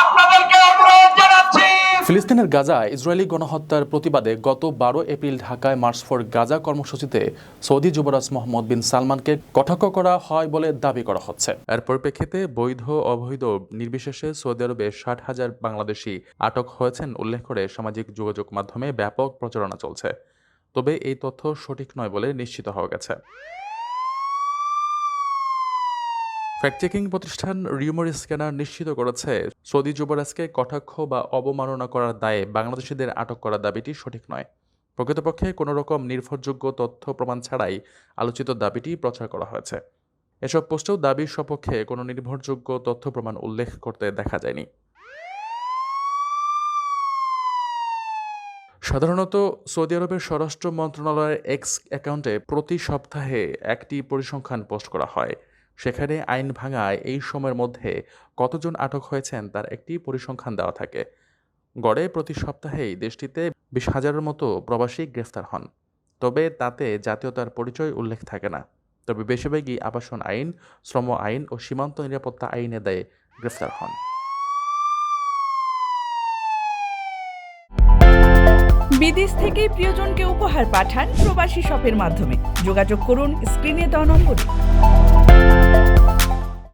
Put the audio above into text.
আপনাদেরকে অনুরোধ জানাচ্ছি। ফিলিস্তিনের গাজা ইসরায়েলি গণহত্যার প্রতিবাদে গত বারো এপ্রিল ঢাকায় মার্চ ফর গাজা কর্মসূচিতে সৌদি যুবরাজ মোহাম্মদ বিন সালমানকে কটাক্ষ করা হয় বলে দাবি করা হচ্ছে। এর পরিপ্রেক্ষিতে বৈধ অবৈধ নির্বিশেষে সৌদি আরবে ষাট হাজার বাংলাদেশি আটক হয়েছেন উল্লেখ করে সামাজিক যোগাযোগ মাধ্যমে ব্যাপক প্রচারণা চলছে। তবে এই তথ্য সঠিক নয় বলে নিশ্চিত হওয়া গেছে। ফ্যাক্ট চেকিং প্রতিষ্ঠান রিউমার স্ক্যানার নিশ্চিত করেছে, সৌদি যুবরাজকে কটাক্ষ বা অবমাননা করার দায়ে বাংলাদেশিদের আটক করার দাবিটি সঠিক নয়। প্রকৃতপক্ষে কোনো রকম নির্ভরযোগ্য তথ্য প্রমাণ ছাড়াই আলোচিত দাবিটি প্রচার করা হয়েছে। এসব পোস্টেও দাবির সপক্ষে কোনো নির্ভরযোগ্য তথ্য প্রমাণ উল্লেখ করতে দেখা যায়নি। সাধারণত সৌদি আরবের স্বরাষ্ট্র মন্ত্রণালয়ের এক্স অ্যাকাউন্টে প্রতি সপ্তাহে একটি পরিসংখ্যান পোস্ট করা হয়। সেখানে আইন ভাঙায় এই সময়ের মধ্যে কতজন আটক হয়েছেন তার একটি পরিসংখ্যান দেওয়া থাকে। গড়ে প্রতি সপ্তাহেই দেশটিতে বিশ হাজারের মতো প্রবাসী গ্রেফতার হন। তবে তাতে জাতীয়তার পরিচয় উল্লেখ থাকে না। তবে বেশিরভাগই আবাসন আইন, শ্রম আইন ও সীমান্ত নিরাপত্তা আইনে দায়ে গ্রেফতার হন। বিদেশ থেকে প্রিয়জনকে উপহার পাঠান প্রবাসী শপের মাধ্যমে। যোগাযোগ করুন স্ক্রিনে দেওয়া নম্বরে।